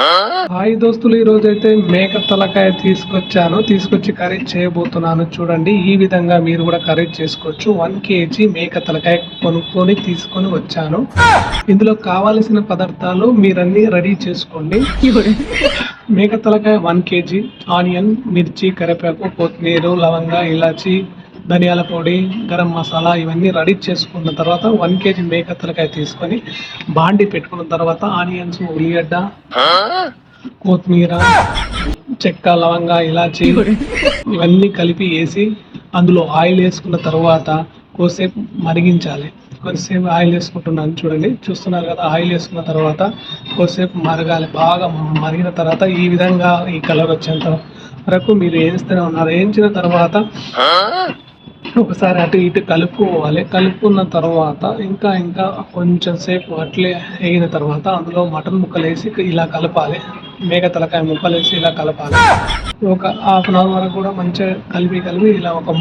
Hi దోస్తులు ఈ రోజు అయితే మేక తలకాయ తీసుకొచ్చాను. తీసుకొచ్చి కర్రీ చేయబోతున్నాను. చూడండి ఈ విధంగా మీరు కూడా కర్రీ చేసుకోవచ్చు. వన్ కేజీ మేక తలకాయ కొనుక్కొని తీసుకొని వచ్చాను. ఇందులో కావలసిన పదార్థాలు మీరన్నీ రెడీ చేసుకోండి. మేక తలకాయ వన్ కేజీ ఆనియన్ మిర్చి కరివేపాకు కొత్తిమీర లవంగా ఇలాచి ధనియాల పొడి గరం మసాలా ఇవన్నీ రెడీ చేసుకున్న తర్వాత వన్ కేజీ మేక తలకాయ తీసుకొని బాండి పెట్టుకున్న తర్వాత ఆనియన్స్ ఉల్లిగడ్డ కొత్తిమీర చెక్క లవంగా ఇలాచి ఇవన్నీ కలిపి వేసి అందులో ఆయిల్ వేసుకున్న తర్వాత కొద్దిసేపు మరిగించాలి. కొద్దిసేపు ఆయిల్ వేసుకుంటున్నాను చూడండి. చూస్తున్నారు కదా ఆయిల్ వేసుకున్న తర్వాత కొద్దిసేపు మరగాలి. బాగా మరిగిన తర్వాత ఈ విధంగా ఈ కలర్ వచ్చేంత వరకు మీరు వేస్తూనే ఉన్నారు. వేయించిన తర్వాత ఒకసారి అటు ఇటు కలుపుకోవాలి. కలుపుకున్న తర్వాత ఇంకా ఇంకా కొంచెం సేపు అట్లే వేగిన తర్వాత అందులో మటన్ ముక్కలు వేసి ఇలా కలపాలి. మేక తలకాయ ముక్కలు వేసి ఇలా కలపాలి. ఒక హాఫ్ అన్ అవర్ వరకు కూడా మంచిగా కలిపి కలిపి ఇలా ఒక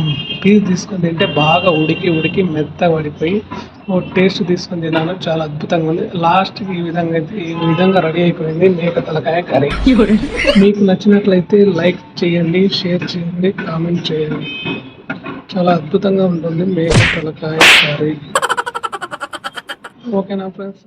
పీస్ తీసుకొని తింటే బాగా ఉడికి ఉడికి మెత్తగా పడిపోయి ఓ టేస్ట్ తీసుకొని తిన్నాను. చాలా అద్భుతంగా ఉంది. లాస్ట్కి ఈ విధంగా అయితే ఈ విధంగా రెడీ అయిపోయింది మేక తలకాయ కర్రీ. మీకు నచ్చినట్లయితే లైక్ చేయండి షేర్ చేయండి కామెంట్ చేయండి. చాలా అద్భుతంగా ఉంటుంది. మేక తలకాయ కర్రీ. ఓకేనా ఫ్రెండ్స్?